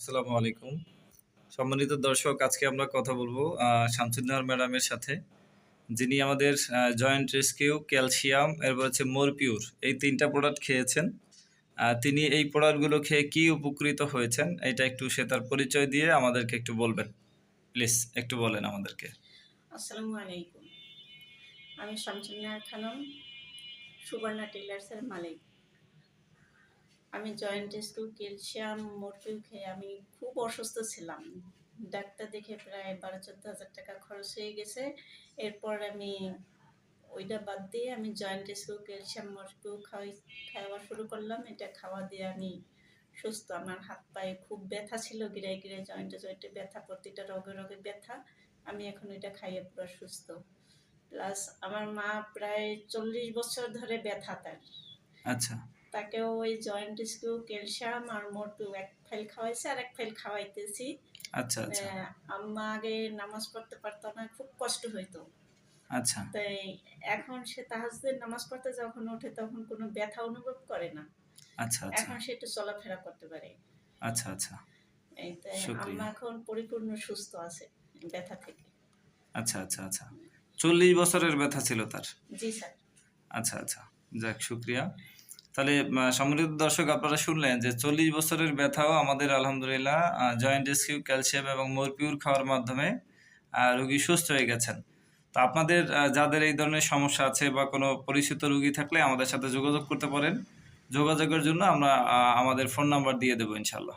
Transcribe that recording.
আসসালামু আলাইকুম। সম্মানিত দর্শক, আজকে আমরা কথা বলব শামসুন্নাহার ম্যাডামের সাথে। যিনি আমাদের জয়েন্ট রেস্কিউ ক্যালসিয়াম এরপর হচ্ছে মোরপিউর এই তিনটা প্রোডাক্ট খেয়েছেন। তিনি এই প্রোডাক্টগুলো খেয়ে কি উপকৃত হয়েছেন, এটা একটু সে তার পরিচয় দিয়ে আমাদেরকে একটু বলবেন। প্লিজ একটু বলেন আমাদেরকে। আসসালামু আলাইকুম। আমি শামসুন্নাহার খানম, সুবর্ণা টেলার্সের মালিক। আমি জয়েন্ট স্কুল ক্যালসিয়াম মোরফিউ খেয়ে আমি খুব অসুস্থ ছিলাম। ডাক্তার দেখে প্রায় বারো চোদ্দ হাজার টাকা খরচ হয়ে গেছে। এরপর আমি ওইটা বাদ দিয়ে আমি জয়েন্ট স্কুল ক্যালসিয়াম মোরফিউ খাওয়াই, খাওয়া শুরু করলাম। এটা খাওয়া দিয়ে আমি সুস্থ। আমার হাত পায়ে খুব ব্যথা ছিল, গিরায় গিরায় জয়েন্টে জয়েন্টে ব্যথা, প্রতিটা রোগে রোগে ব্যথা। আমি এখন এটা খাইয়ে পুরো সুস্থ। প্লাস আমার মা প্রায় চল্লিশ বছর ধরে ব্যথা তার। আচ্ছা। তাকেও ওই জয়েন্ট স্কিউ ক্যালসিয়াম আর মোটু এক ফাইল খাওয়াইছে আর এক ফাইল খাওয়াইতেছি। আচ্ছা আচ্ছা। আম্মা আগে নামাজ পড়তে পারতো না খুব কষ্ট হইতো। আচ্ছা। তাই এখন সে তাহাজদের নামাজ পড়তে যখন ওঠে তখন কোনো ব্যথা অনুভব করে না। আচ্ছা আচ্ছা। এখন সে একটু চলাফেরা করতে পারে। আচ্ছা আচ্ছা। এই তাই। আম্মা এখন পরিপূর্ণ সুস্থ আছে ব্যথা থেকে। আচ্ছা আচ্ছা আচ্ছা। চল্লিশ বছরের ব্যথা ছিল তার? জি স্যার। আচ্ছা আচ্ছা। যাক শুক্রিয়া। তাহলে সমৃদ্ধ দর্শক, আপনারা শুনলেন যে চল্লিশ বছরের ব্যথাও আমাদের, আলহামদুলিল্লাহ জয়েন্ট এসকিউ ক্যালসিয়াম এবং মোরপিউর খাওয়ার মাধ্যমে রোগী সুস্থ হয়ে গেছেন। তো আপনাদের যাদের এই ধরনের সমস্যা আছে বা কোনো পরিচিত রুগী থাকলে আমাদের সাথে যোগাযোগ করতে পারেন। যোগাযোগের জন্য আমরা আমাদের ফোন নাম্বার দিয়ে দেবো ইনশাল্লাহ